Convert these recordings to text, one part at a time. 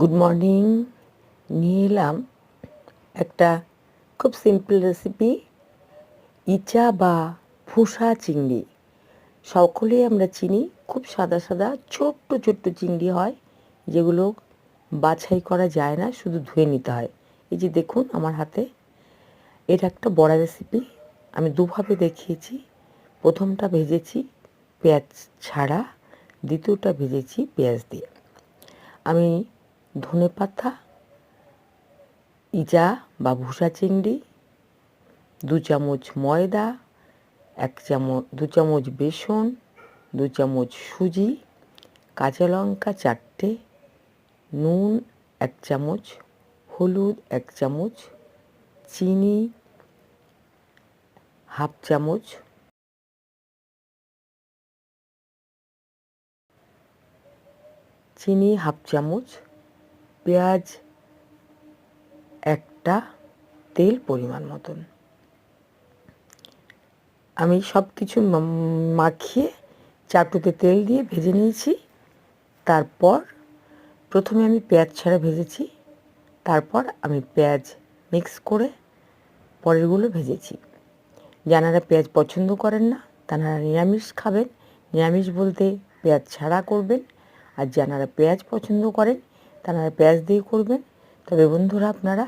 Good morning নিয়ে এলাম একটা খুব সিম্পল রেসিপি ইচা বা ফুসা চিংড়ি। সকলেই আমরা চিনি, খুব সাদা সাদা, ছোট্ট ছোট্ট চিংড়ি হয়, যেগুলো বাছাই করা যায় না, শুধু ধুয়ে নিতে হয়। এই যে দেখুন, আমার হাতে এটা একটা বড়া রেসিপি আমি দুভাবে দেখিয়েছি। প্রথমটা ভেজেছি পেঁয়াজ ছাড়া, দ্বিতীয়টা ভেজেছি পেঁয়াজ দিয়ে। আমি ধনে পাতা ইজা বা ভুসা চিংড়ি, দু চামচ ময়দা, এক চামচ, দু চামচ বেসন, দু চামচ সুজি, কাঁচা লঙ্কা চারটে, নুন এক চামচ, হলুদ এক চামচ, চিনি হাফ চামচ, চিনি হাফ চামচ পেঁয়াজ একটা তেল পরিমাণ মতন। আমি সব কিছু মাখিয়ে চাটুতে তেল দিয়ে ভেজে নিয়েছি। তারপর প্রথমে আমি পেঁয়াজ ছাড়া ভেজেছি। তারপর আমি পেঁয়াজ মিক্স করে পরেরগুলো ভেজেছি। যারা পেঁয়াজ পছন্দ করেন না তারা নিরামিষ খাবেন। নিরামিষ বলতে পেঁয়াজ ছাড়া করবেন। আর যারা পেঁয়াজ পছন্দ করেন তারা পেঁয়াজ দিয়ে করবেন। তবে বন্ধুরা আপনারা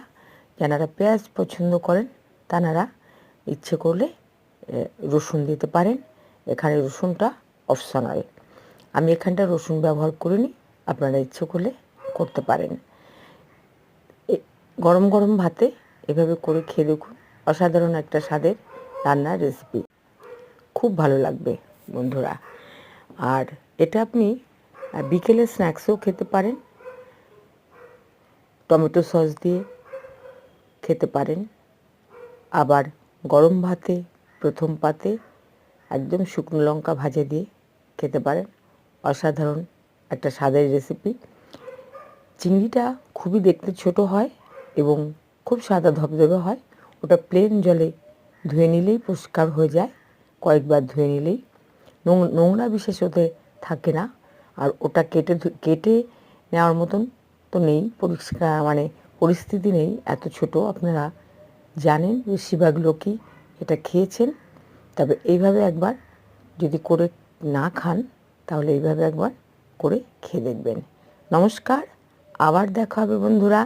যারা পেঁয়াজ পছন্দ করেন তারা ইচ্ছে করলে রসুন দিতে পারেন। এখানে রসুনটা অপশনাল। আমি এখানটা রসুন ব্যবহার করিনি, আপনারা ইচ্ছে করলে করতে পারেন। গরম গরম ভাতে এভাবে করে খেয়ে দেখুন, অসাধারণ একটা স্বাদের রান্নার রেসিপি খুব ভালো লাগবে, বন্ধুরা। আর এটা আপনি বিকেলে স্ন্যাক্সও খেতে পারেন। টমেটো সস দিয়ে খেতে পারেন। আবার গরম ভাতে, প্রথম পাতে একদম শুকনো লঙ্কা ভাজা দিয়ে খেতে পারেন। অসাধারণ একটা স্বাদের রেসিপি চিংড়িটা খুবই দেখতে ছোট হয় এবং খুব সাদা ধবধবে হয়। ওটা প্লেন জলে ধুয়ে নিলেই পরিষ্কার হয়ে যায়। কয়েকবার ধুয়ে নিলেই নোংরা বিশেষ ওতে থাকে না। আর ওটা কেটে কেটে নেওয়ার মতন তো নেই, পরিষ্কার মানে পরিস্থিতি নেই, এত ছোট। আপনারা জানেন বেশিরভাগ লোকই এটা খেয়েছেন। তবে এইভাবে একবার যদি করে না খান, তাহলে এইভাবে একবার করে খেয়ে দেখবেন। নমস্কার, আবার দেখা হবে বন্ধুরা।